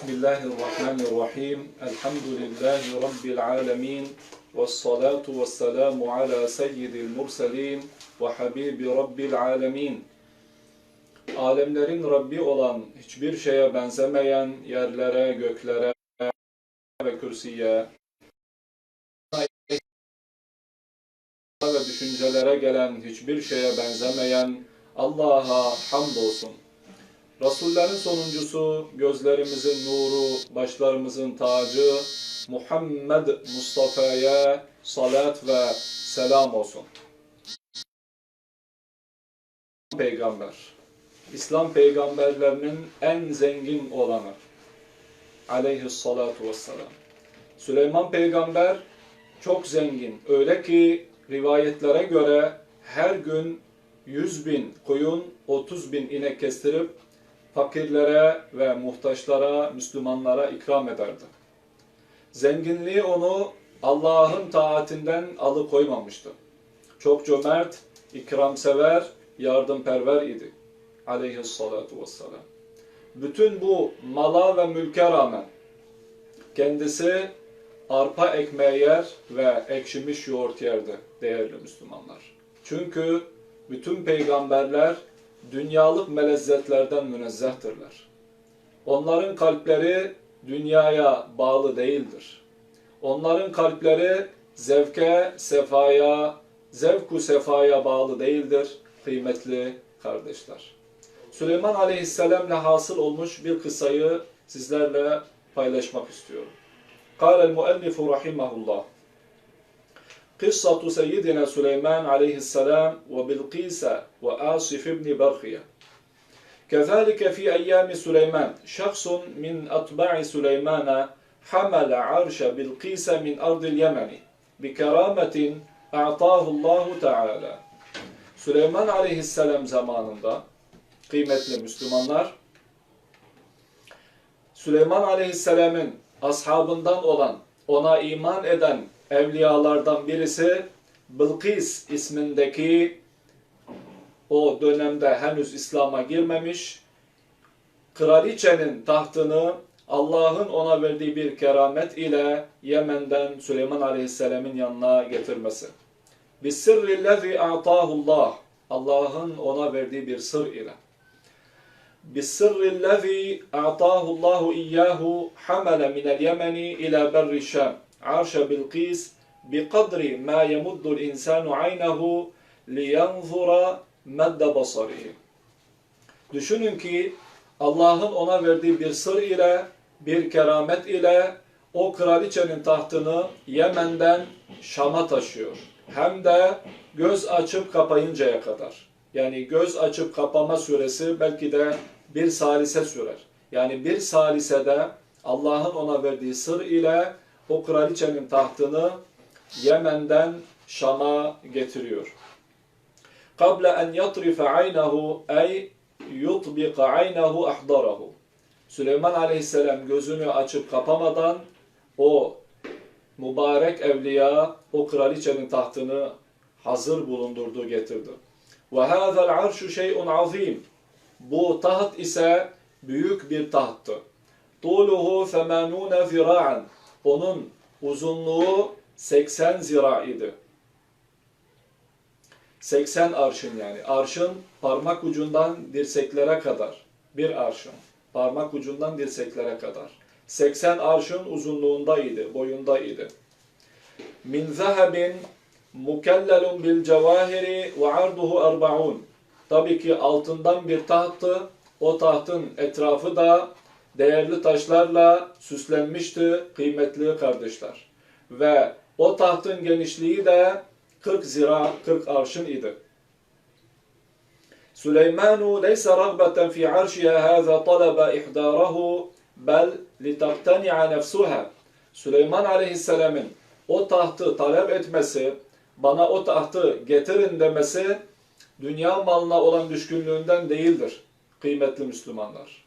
Bismillahirrahmanirrahim. Elhamdülillahi Rabbil alemin. Ve salatu ve selamu ala seyyidil murselin ve habibi Rabbil alemin. Alemlerin Rabbi olan, hiçbir şeye benzemeyen yerlere, göklere ve kürsüye ve düşüncelere gelen hiçbir şeye benzemeyen Allah'a hamdolsun. Resullerin sonuncusu, gözlerimizin nuru, başlarımızın tacı, Muhammed Mustafa'ya salat ve selam olsun. Peygamber, İslam peygamberlerinin en zengin olanı, aleyhissalatu vesselam. Süleyman peygamber çok zengin, öyle ki rivayetlere göre her gün 100 bin koyun, 30 bin inek kestirip fakirlere ve muhtaçlara, Müslümanlara ikram ederdi. Zenginliği onu Allah'ın taatinden alıkoymamıştı. Çok cömert, ikramsever, yardımperver idi. Aleyhissalatu vesselam. Bütün bu mala ve mülke rağmen kendisi arpa ekmeği yer ve ekşimiş yoğurt yerdi değerli Müslümanlar. Çünkü bütün peygamberler dünyalık melezzetlerden münezzehtirler. Onların kalpleri dünyaya bağlı değildir. Onların kalpleri zevke, sefaya, zevku sefaya bağlı değildir kıymetli kardeşler. Süleyman Aleyhisselam'la hasıl olmuş bir kısayı sizlerle paylaşmak istiyorum. قال المؤلف رحمه الله قصة سيدنا سليمان عليه السلام وبلقيس وآصف بن برخية كذلك في أيام سليمان شخص من أتباع سليمان حمل عرش بلقيس من أرض اليمن بكرامة أعطاه الله تعالى Süleyman Aleyhisselam zamanında kıymetli Müslümanlar Süleyman Aleyhisselam'ın ashabından olan, ona iman eden evliyalardan birisi Bilkis ismindeki o dönemde henüz İslam'a girmemiş kraliçenin tahtını Allah'ın ona verdiği bir keramet ile Yemen'den Süleyman Aleyhisselam'ın yanına getirmesi. Bisirrillezi a'tahullah Allah'ın ona verdiği bir sır ile. Bisirrillezi a'tahullahu iyyahu hamala minel yemeni ila berri şam. Arşa bilqis biqadri ma yemuddu insanu aynahu liyanzura medde basarihi. Düşünün ki Allah'ın ona verdiği bir sır ile, bir keramet ile o kraliçenin tahtını Yemen'den Şam'a taşıyor. Hem de göz açıp kapayıncaya kadar. Yani göz açıp kapama süresi belki de bir salise sürer. Yani bir salisede Allah'ın ona verdiği sır ile o kraliçenin tahtını Yemen'den Şam'a getiriyor. قبل أن يطرف عينه أي يطبق عينه أحضره Süleyman Aleyhisselam gözünü açıp kapamadan o mübarek evliya o kraliçenin tahtını hazır bulundurdu getirdi. Ve hâzel arşu şey'un azîm. Bu taht ise büyük bir tahttı. Tuluhu femanûne zira'an. Onun uzunluğu 80 zira idi. 80 arşın yani. Arşın parmak ucundan dirseklere kadar. Bir arşın. Parmak ucundan dirseklere kadar. 80 arşın uzunluğundaydı, boyundaydı. Min zehebin mukellelun bil cevahiri ve arduhu erbaun. Tabii ki altından bir tahtı. O tahtın etrafı da değerli taşlarla süslenmişti kıymetli kardeşler. Ve o tahtın genişliği de 40 zira, 40 arşın idi. Süleymanu leysa ragbeten fi arşiha hâzâ talaba ihdârahu bel litaktani'a nefsuha. Süleyman Aleyhisselam'ın o tahtı talep etmesi, bana o tahtı getirin demesi dünya malına olan düşkünlüğünden değildir kıymetli Müslümanlar.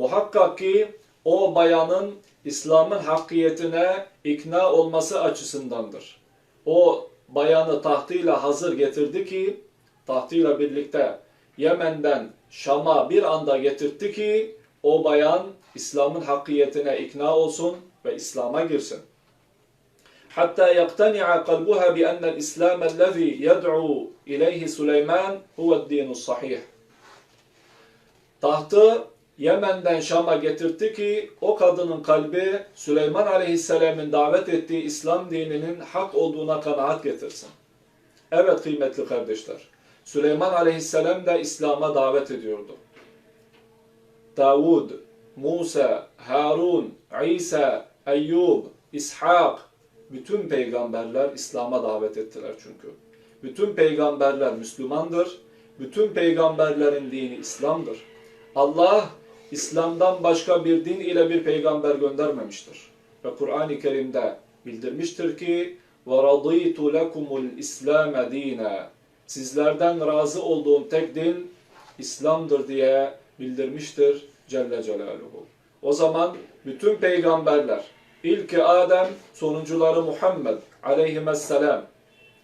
Muhakkak ki o bayanın İslam'ın hakkiyetine ikna olması açısındandır. O bayanı tahtıyla hazır getirdi ki, tahtıyla birlikte Yemen'den Şam'a bir anda getirtti ki, o bayan İslam'ın hakkiyetine ikna olsun ve İslam'a girsin. Hatta yaktani'a kalbuha bi ennel İslam ellezî yed'u ileyhi Süleyman huve'd-dînu sahih. Tahtı Yemen'den Şam'a getirtti ki o kadının kalbi Süleyman Aleyhisselam'ın davet ettiği İslam dininin hak olduğuna kanaat getirsin. Evet kıymetli kardeşler. Süleyman Aleyhisselam da İslam'a davet ediyordu. Davud, Musa, Harun, İsa, Eyyub, İshak, bütün peygamberler İslam'a davet ettiler çünkü. Bütün peygamberler Müslümandır. Bütün peygamberlerin dini İslam'dır. Allah İslam'dan başka bir din ile bir peygamber göndermemiştir. Ve Kur'an-ı Kerim'de bildirmiştir ki وَرَضِيتُ لَكُمُ الْاِسْلَامَ دِينًا Sizlerden razı olduğum tek din İslam'dır diye bildirmiştir Celle Celaluhu. O zaman bütün peygamberler, ilki Adem, sonuncuları Muhammed aleyhisselam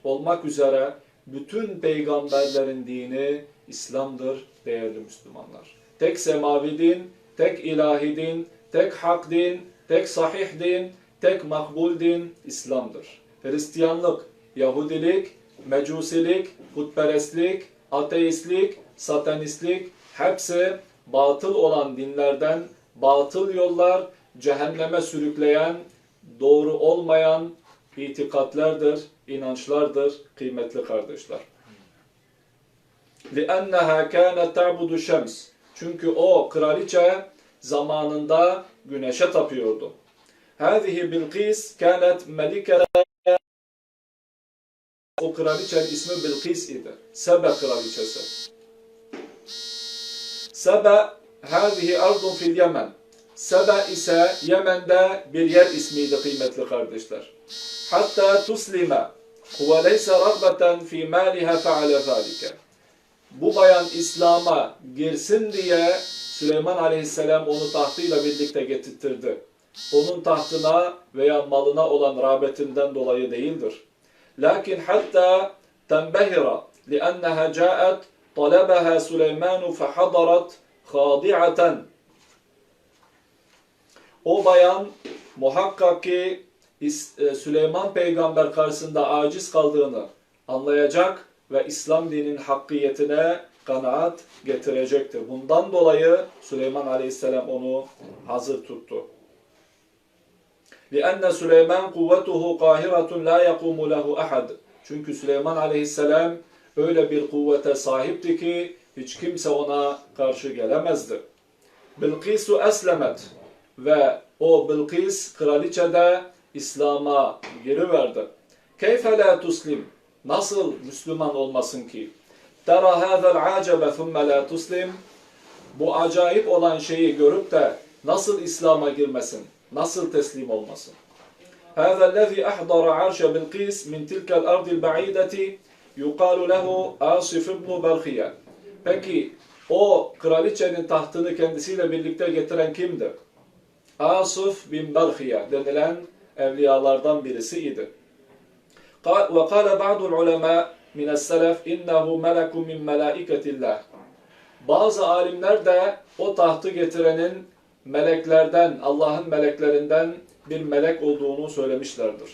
olmak üzere bütün peygamberlerin dini İslam'dır değerli Müslümanlar. Tek semavi din, tek ilahi din, tek hak din, tek sahih din, tek makbul din İslam'dır. Hristiyanlık, Yahudilik, Mecusilik, Putperestlik, Ateistlik, Satanistlik hepsi batıl olan dinlerden, batıl yollar, cehenneme sürükleyen, doğru olmayan itikatlerdir, inançlardır kıymetli kardeşler. لِأَنَّهَا كَانَتْ تَعْبُدُ الشَّمْسِ çünkü o kraliçe zamanında güneşe tapıyordu. Hâzihi Bilqis kânet melikele o kraliçenin ismi Bilqis idi. Sebe kraliçesi. Sebe hâzihi ardun fil Yemen. Sebe ise Yemen'de bir yer ismiydi kıymetli kardeşler. Hatta tuslime huve leyse ragbeten fî mâliha fe'ale zâlike Bu bayan İslam'a girsin diye Süleyman Aleyhisselam onu tahtıyla birlikte getirtirdi. Onun tahtına veya malına olan rağbetinden dolayı değildir. Lakin hatta tenbehira لأنها جاءت طلبها سليمان فحضرت خاضعة O bayan muhakkak ki İs- e, Süleyman peygamber karşısında aciz kaldığını anlayacak ve İslam dininin hakkiyetine kanaat getirecektir. Bundan dolayı Süleyman aleyhisselam onu hazır tuttu. لِأَنَّ سُلَيْمَانْ قُوَّتُهُ قَاهِرَةٌ لَا يَقُومُ لَهُ أَحَدٌ Çünkü Süleyman aleyhisselam öyle bir kuvvete sahipti ki hiç kimse ona karşı gelemezdi. Bilkisu eslemet ve o Bilkis kraliçe de İslam'a giriverdi. Keyfe la tuslim? Nasıl Müslüman olmasın ki? Tera hâzel acebe thumme la tuslim? Bu acayip olan şeyi görüp de nasıl İslam'a girmesin? Nasıl teslim olmasın? هذا الذي أحضر عرش بلقيس من تلك الأرض البعيدة يقال له آصف بن برخية. Peki o kraliçenin tahtını kendisiyle birlikte getiren kimdi? Asif bin Berhiye denilen evliyalardan birisi idi. قال- وقال بعض العلماء من السلف إنه ملك من ملائكة الله. Bazı alimler de o tahtı getirenin meleklerden, Allah'ın meleklerinden bir melek olduğunu söylemişlerdir.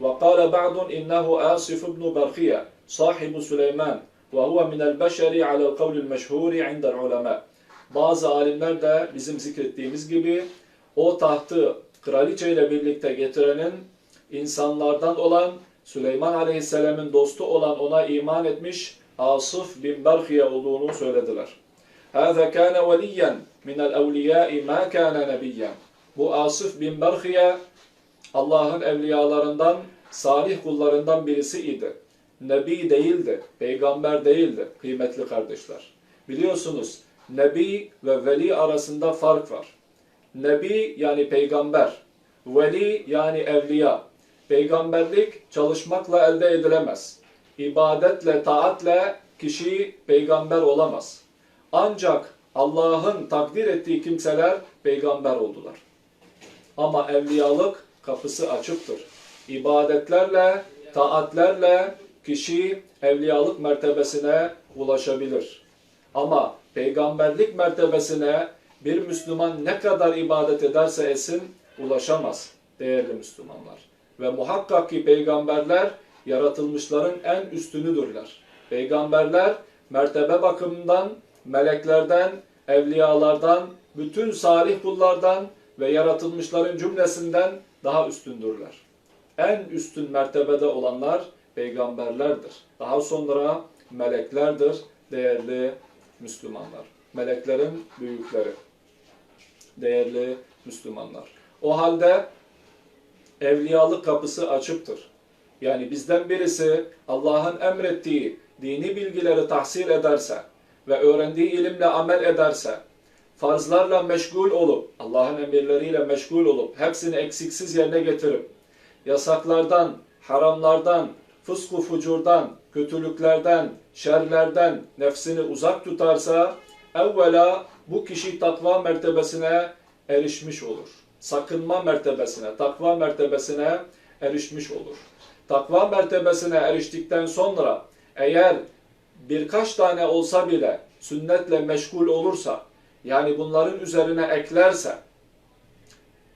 وقال بعض إنه آصف بن برخية صاحب سليمان وهو من البشر على القول المشهور عند العلماء. Bazı alimler de bizim zikrettiğimiz gibi o tahtı kraliçe ile birlikte getirenin insanlardan olan Süleyman Aleyhisselam'ın dostu olan ona iman etmiş Asif bin Berhiye olduğunu söylediler. هذا كان وليا من الأولياء ما كان نبيا. Bu Asif bin Berhiye Allah'ın evliyalarından, salih kullarından birisi idi. Nebi değildi, peygamber değildi kıymetli kardeşler. Biliyorsunuz Nebi ve Veli arasında fark var. Nebi yani peygamber, Veli yani evliya. Peygamberlik çalışmakla elde edilemez. İbadetle, taatle kişi peygamber olamaz. Ancak Allah'ın takdir ettiği kimseler peygamber oldular. Ama evliyalık kapısı açıktır. İbadetlerle, taatlerle kişi evliyalık mertebesine ulaşabilir. Ama peygamberlik mertebesine bir Müslüman ne kadar ibadet ederse etsin ulaşamaz değerli Müslümanlar. Ve muhakkak ki peygamberler yaratılmışların en üstünüdürler. Peygamberler mertebe bakımından meleklerden, evliyalardan, bütün salih kullardan ve yaratılmışların cümlesinden daha üstündürler. En üstün mertebede olanlar peygamberlerdir. Daha sonra meleklerdir değerli Müslümanlar. Meleklerin büyükleri. Değerli Müslümanlar. O halde evliyalık kapısı açıktır. Yani bizden birisi Allah'ın emrettiği dini bilgileri tahsil ederse ve öğrendiği ilimle amel ederse, farzlarla meşgul olup, Allah'ın emirleriyle meşgul olup, hepsini eksiksiz yerine getirip, yasaklardan, haramlardan, fısku fucurdan, kötülüklerden, şerlerden nefsini uzak tutarsa, evvela bu kişi takva mertebesine erişmiş olur. Sakınma mertebesine, takva mertebesine erişmiş olur. Takva mertebesine eriştikten sonra eğer birkaç tane olsa bile sünnetle meşgul olursa, yani bunların üzerine eklerse,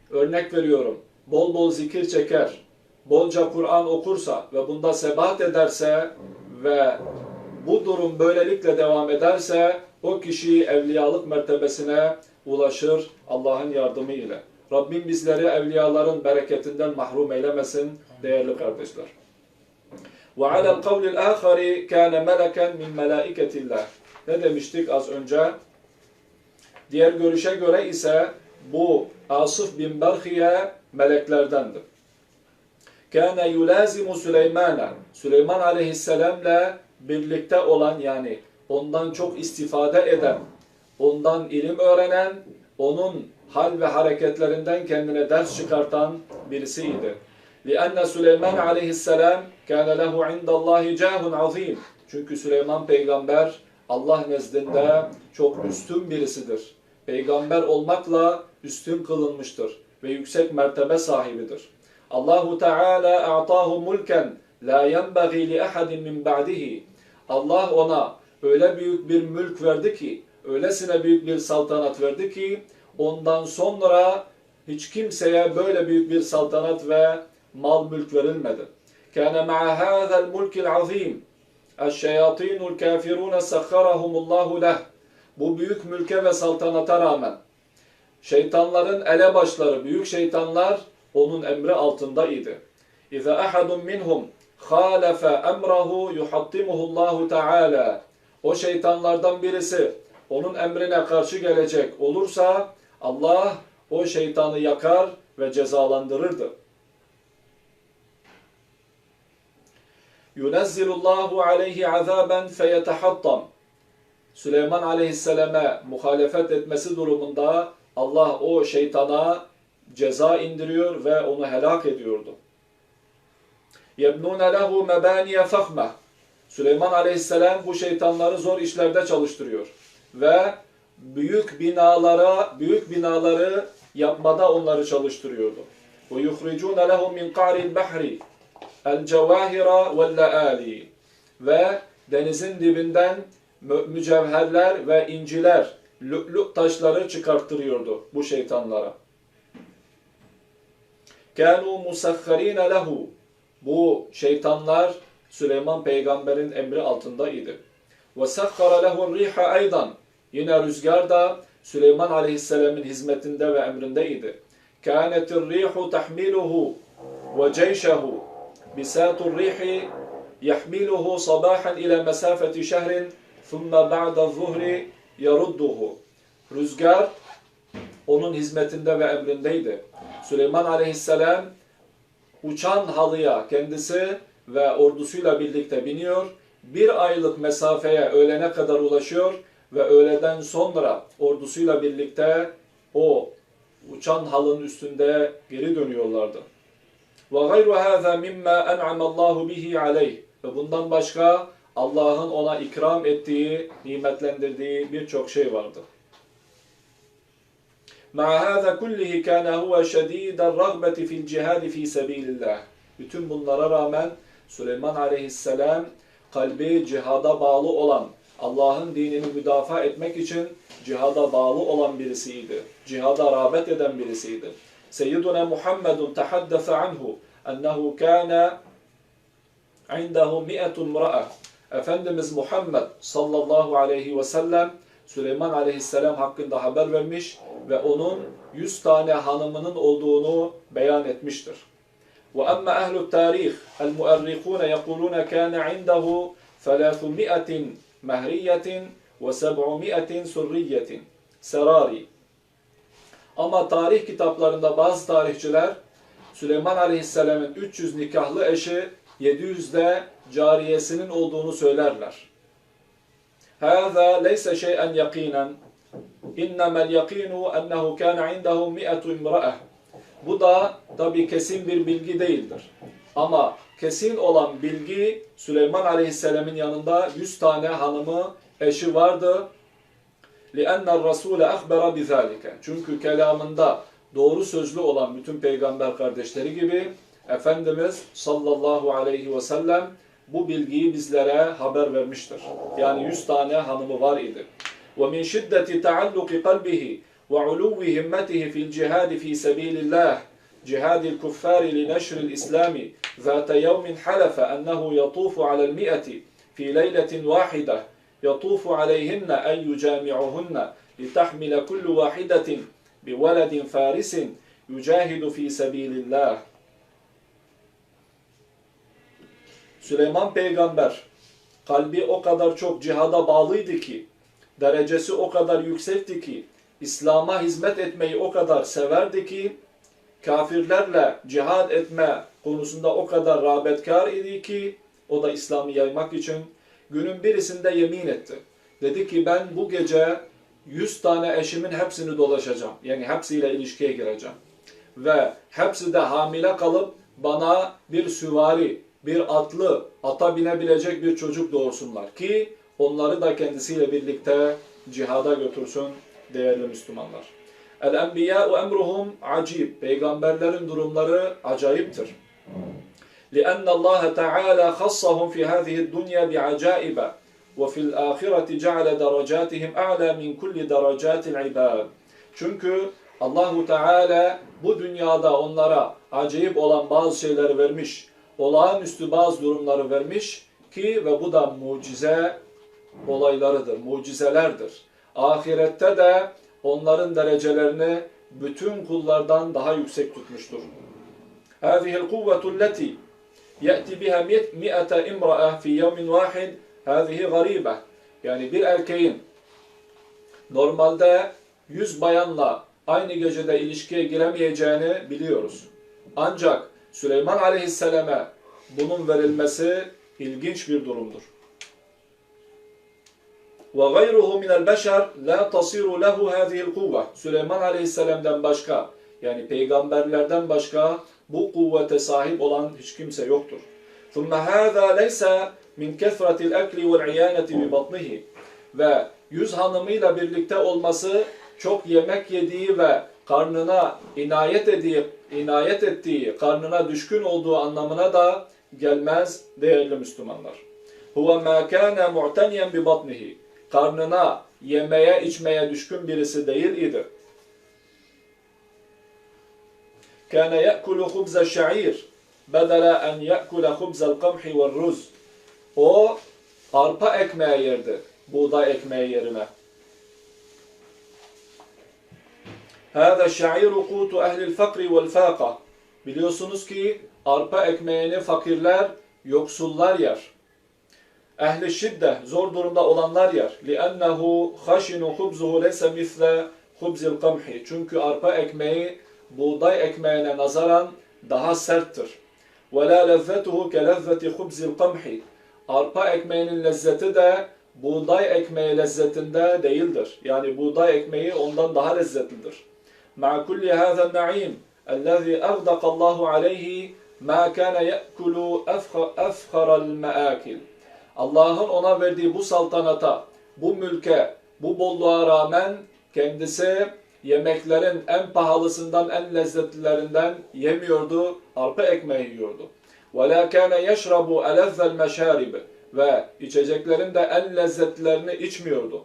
örnek veriyorum, bol bol zikir çeker, bolca Kur'an okursa ve bunda sebat ederse ve bu durum böylelikle devam ederse o kişi evliyalık mertebesine ulaşır Allah'ın yardımı ile. Rabbim bizleri evliyaların bereketinden mahrum eylemesin değerli kardeşler. وعلى القول الآخر كان ملكا من ملائكة الله. Ne demiştik az önce? Diğer görüşe göre ise bu Asif bin Berhiye meleklerdendir. Kâne yulazimu Süleymana. Süleyman aleyhisselamla birlikte olan yani ondan çok istifade eden, ondan ilim öğrenen, onun hal ve hareketlerinden kendine ders çıkartan birisiydi. لِأَنَّ Süleyman aleyhisselam كَانَ لَهُ عِنْدَ اللّٰهِ جَاهٌ عَظِيمٌ Çünkü Süleyman peygamber Allah nezdinde çok üstün birisidir. Peygamber olmakla üstün kılınmıştır ve yüksek mertebe sahibidir. Allahu Teala a'tahu mulken la yenbaghi li ahadin min ba'dihi. Allah ona öyle büyük bir mülk verdi ki, öylesine büyük bir saltanat verdi ki ondan sonra hiç kimseye böyle büyük bir saltanat ve mal mülk verilmedi. Kana ma'a hadzal mulkil azim eşşeyatinul kafirun sakharahumullahu leh. Bu büyük mülke ve saltanata rağmen şeytanların elebaşları, büyük şeytanlar onun emri altında idi. İza ahadun minhum khalafa emrahu yuhattimuhu Allahu Teala. O şeytanlardan birisi onun emrine karşı gelecek olursa Allah o şeytanı yakar ve cezalandırırdı. Yunezzilullahu aleyhi azaben feyetehattam. Süleyman aleyhisseleme muhalefet etmesi durumunda Allah o şeytana ceza indiriyor ve onu helak ediyordu. Yebnune lehu mebaniye fahmeh. Süleyman aleyhisselam bu şeytanları zor işlerde çalıştırıyor ve büyük binalara, büyük binaları yapmada onları çalıştırıyordu. Ve yuhricun lehum min qaril bahri el cevahira vel laali ve denizin dibinden mücevherler ve inciler, lü'lü taşları çıkarttırıyordu bu şeytanlara. Kanu musakharin lehu. Bu şeytanlar Süleyman peygamberin emri altında idi. Ve sakhara lehu riha aydan Yine rüzgar da Süleyman aleyhisselamın hizmetinde ve emrindeydi. كَانَتِ الرِّيحُ تَحْمِلُهُ وَجَيْشَهُ بِسَاتُ الرِّيحِ يَحْمِلُهُ صَبَاحًا إِلَى مَسَافَةِ شَهْرٍ ثُمَّ بَعْدَ الظُّهْرِ يَرُدُّهُ Rüzgar onun hizmetinde ve emrindeydi. Süleyman aleyhisselam uçan halıya kendisi ve ordusuyla birlikte biniyor. Bir aylık mesafeye öğlene kadar ulaşıyor ve öğleden sonra ordusuyla birlikte o uçan halın üstünde geri dönüyorlardı. وَغَيْرُ هَذَا مِمَّا أَنْعَمَ اللّٰهُ بِهِ عَلَيْهِ Ve bundan başka Allah'ın ona ikram ettiği, nimetlendirdiği birçok şey vardı. مع هذا كله كان هو شديد الرغبة في الجهاد في سبيل الله. Bütün bunlara rağmen Süleyman aleyhisselam kalbi cihada bağlı olan Allah'ın dinini müdafaa etmek için cihada bağlı olan birisiydi. Cihada rağbet eden birisiydi. Seyyiduna Muhammedun tehaddefe anhu ennehu kâne indehu mi'etun mra'a. Efendimiz Muhammed sallallahu aleyhi ve sellem Süleyman aleyhisselam hakkında haber vermiş ve onun 100 tane hanımının olduğunu beyan etmiştir. وأما أهل التاريخ المؤرخون يقولون كان عنده ثلاثمائة مهرية وسبعمائة سرية serari. Ama tarih kitaplarında bazı tarihçiler Süleyman Aleyhisselam'ın 300 nikahlı eşi 700 de cariyesinin olduğunu söylerler. هذا ليس شيئا يقينا إنما اليقين أنه كان عنده مئة امرأة bu da tabi kesin bir bilgi değildir. Ama kesin olan bilgi Süleyman Aleyhisselam'ın yanında 100 tane hanımı, eşi vardı. لِأَنَّ الرَّسُولَ أَخْبَرَ بِذَٰلِكَ Çünkü kelamında doğru sözlü olan bütün peygamber kardeşleri gibi Efendimiz sallallahu aleyhi ve sellem bu bilgiyi bizlere haber vermiştir. Yani 100 tane hanımı var idi. وَمِنْ شِدَّةِ تَعَلُّقِ قَلْبِهِ وعلو همته في الجهاد في سبيل الله جهاد الكفار لنشر الإسلام ذات يوم حلف أنه يطوف على المئة في ليلة واحدة يطوف عليهن أن يجامعهن لتحمل كل واحدة بولد فارس يجاهد في سبيل الله Süleyman peygamber kalbi o kadar çok cihada bağlıydı ki, derecesi o kadar yüksekti ki, İslam'a hizmet etmeyi o kadar severdi ki kafirlerle cihad etme konusunda o kadar rağbetkar idi ki o da İslam'ı yaymak için günün birisinde yemin etti. Dedi ki ben bu gece 100 tane eşimin hepsini dolaşacağım. Yani hepsiyle ilişkiye gireceğim. Ve hepsi de hamile kalıp bana bir süvari, bir atlı, ata binebilecek bir çocuk doğursunlar ki onları da kendisiyle birlikte cihada götürsün değerli Müslümanlar. El-enbiyâ'u emruhum acib. Peygamberlerin durumları acayiptir. لأن الله تعالى خصهم في هذه الدنيا بعجائب وفي الآخرة جعل درجاتهم أعلى من كل درجات العباد. Çünkü Allahu Teala bu dünyada onlara acayip olan bazı şeyleri vermiş, olağanüstü bazı durumları vermiş ki ve bu da mucize olaylarıdır, mucizelerdir. Ahirette de onların derecelerini bütün kullardan daha yüksek tutmuştur. هذه القوة التي يأتي بها مئة امرأة في يوم واحد هذه غريبة. Yani bir erkeğin normalde 100 bayanla aynı gecede ilişkiye giremeyeceğini biliyoruz. Ancak Süleyman Aleyhisselam'a bunun verilmesi ilginç bir durumdur. وغيره من البشر لا تصير له هذه القوة. Süleyman Aleyhisselam'dan başka yani peygamberlerden başka bu kuvvete sahip olan hiç kimse yoktur. ثُمَّ هَذَا لَيْسَ مِنْ كَثْرَةِ الْأَكْلِ وَالْعِيَانَةِ بِبَطْنِهِ Ve yüz hanımıyla birlikte olması çok yemek yediği ve karnına inayet ettiği, inayet ettiği, karnına düşkün olduğu anlamına da gelmez değerli Müslümanlar. هُوَ مَا كَانَ مُعْتَنِيًا بِبَطْنِهِ karnına yemeye içmeye düşkün birisi değil idi. Kana ya'kulu hubza şa'ir bedela en ya'kula hubza'l kamhi ve'r ruz. O arpa ekmeği yerdi buğday ekmeği yerine. Hâzâ şa'iru kûtu ehlil fakri vel fâka. Biliyorsunuz ki arpa ekmeğini fakirler, yoksullar yer Ehli şidde, zor durumda olanlar yer. لِأَنَّهُ خَشِنُ خُبْزُهُ لَيْسَ مِثْلَ خُبْزِ الْقَمْحِ Çünkü arpa ekmeği buğday ekmeğine nazaran daha serttir. وَلَا لَذَّتُهُ كَلَذَّةِ خُبْزِ الْقَمْحِ Arpa ekmeğinin lezzeti de buğday ekmeği lezzetinde değildir. Yani buğday ekmeği ondan daha lezzetlidir. مع كل هذا النعيم الذي أغدق الله عليه ما كان يأكل أفخر المآكل Allah'ın ona verdiği bu saltanata, bu mülke, bu bolluğa rağmen kendisi yemeklerin en pahalısından, en lezzetlilerinden yemiyordu, arpa ekmeği yiyordu. وَلَا كَانَ يَشْرَبُ أَلَذَّ الْمَشَارِبِ ve içeceklerin de en lezzetlerini içmiyordu.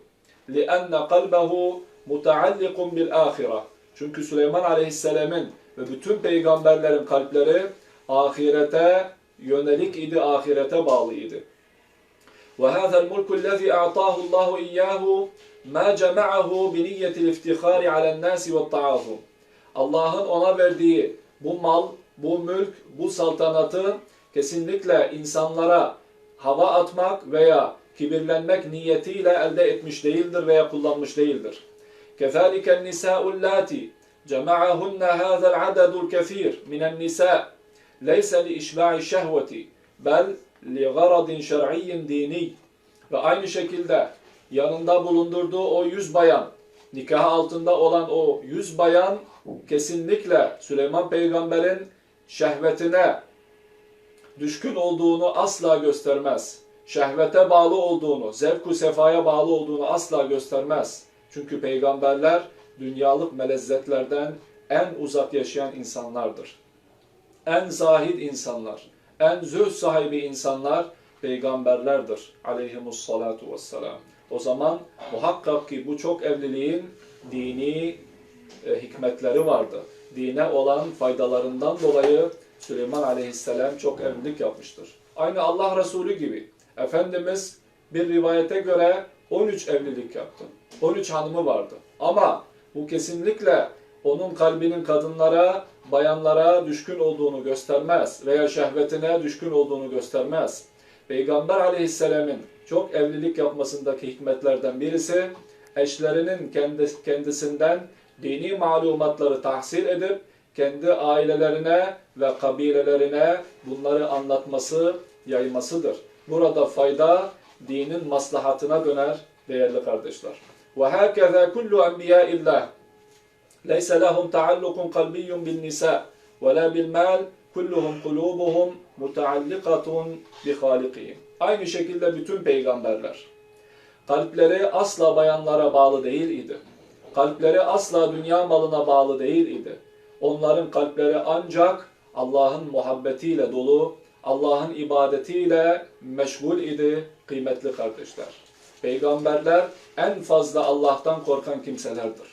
لِأَنَّ قَلْبَهُ مُتَعَلِّقٌ بِالْآخِرَةِ Çünkü Süleyman Aleyhisselam'ın ve bütün peygamberlerin kalpleri ahirete yönelik idi, ahirete bağlı idi. وهذا الملك الذي أعطاه الله إياه ما جمعه بنية الافتخار على الناس والتعاظم. Allah'ın ona verdiği bu mal, bu mülk, bu saltanatı kesinlikle insanlara hava atmak veya kibirlenmek niyetiyle elde etmiş değildir veya kullanmış değildir. كذلك النساء اللاتي جمعهن هذا العدد الكثير من النساء ليس لإشباع الشهوة بل لغرض شرعي ديني ve aynı şekilde yanında bulundurduğu o yüz bayan, nikah altında olan o yüz bayan kesinlikle Süleyman Peygamber'in şehvetine düşkün olduğunu asla göstermez. Şehvete bağlı olduğunu, zevku sefaya bağlı olduğunu asla göstermez. Çünkü peygamberler dünyalık melezzetlerden en uzak yaşayan insanlardır. En zahid insanlar, en zühd sahibi insanlar peygamberlerdir aleyhimussalatu vesselam. O zaman muhakkak ki bu çok evliliğin dini e, hikmetleri vardı. Dine olan faydalarından dolayı Süleyman aleyhisselam çok evlilik yapmıştır. Aynı Allah Resulü gibi. Efendimiz bir rivayete göre 13 evlilik yaptı. 13 hanımı vardı. Ama bu kesinlikle onun kalbinin kadınlara, bayanlara düşkün olduğunu göstermez veya şehvetine düşkün olduğunu göstermez. Peygamber aleyhisselamın çok evlilik yapmasındaki hikmetlerden birisi eşlerinin kendisinden dini malumatları tahsil edip kendi ailelerine ve kabilelerine bunları anlatması, yaymasıdır. Burada fayda dinin maslahatına döner değerli kardeşler. Ve hakeza kullu enbiya ليس لهم تعلق قلبي بالنساء ولا بالمال كلهم قلوبهم متعلقة بخالقهم. Aynı şekilde bütün peygamberler kalpleri asla bayanlara bağlı değil idi. Kalpleri asla dünya malına bağlı değil idi. Onların kalpleri ancak Allah'ın muhabbetiyle dolu, Allah'ın ibadetiyle meşgul idi kıymetli kardeşler. Peygamberler en fazla Allah'tan korkan kimselerdir.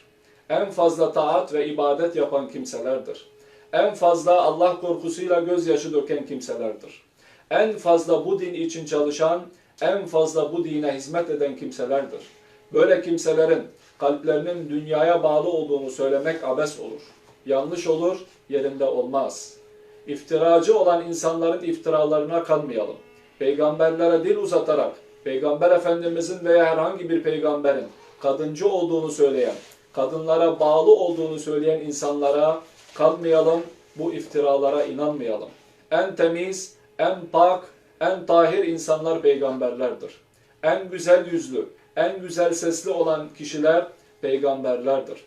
En fazla taat ve ibadet yapan kimselerdir. En fazla Allah korkusuyla gözyaşı döken kimselerdir. En fazla bu din için çalışan, en fazla bu dine hizmet eden kimselerdir. Böyle kimselerin kalplerinin dünyaya bağlı olduğunu söylemek abes olur. Yanlış olur, yerinde olmaz. İftiracı olan insanların iftiralarına kanmayalım. Peygamberlere dil uzatarak, Peygamber Efendimizin veya herhangi bir peygamberin kadıncı olduğunu söyleyen, kadınlara bağlı olduğunu söyleyen insanlara kanmayalım, bu iftiralara inanmayalım. En temiz, en pak, en tahir insanlar peygamberlerdir. En güzel yüzlü, en güzel sesli olan kişiler peygamberlerdir.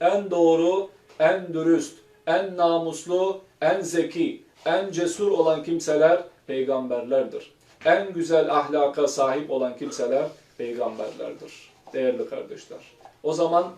En doğru, en dürüst, en namuslu, en zeki, en cesur olan kimseler peygamberlerdir. En güzel ahlaka sahip olan kimseler peygamberlerdir. Değerli kardeşler. O zaman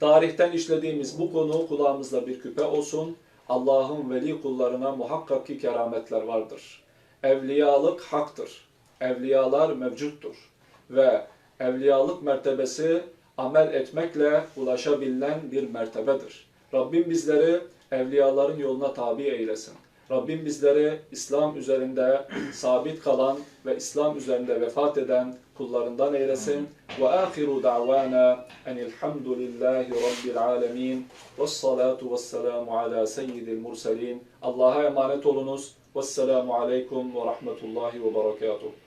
tarihten işlediğimiz bu konu kulağımızda bir küpe olsun. Allah'ın veli kullarına muhakkak ki kerametler vardır. Evliyalık haktır. Evliyalar mevcuttur. Ve evliyalık mertebesi amel etmekle ulaşabilen bir mertebedir. Rabbim bizleri evliyaların yoluna tabi eylesin. Rabbim bizleri İslam üzerinde sabit kalan ve İslam üzerinde vefat eden kullarından eylesin. Ve ahiru da'vana enilhamdülillahi rabbil alemin. Vessalatu vesselamu ala seyyidil murselin. Allah'a emanet olunuz. Vesselamu aleykum ve rahmetullahi ve berekatuhu.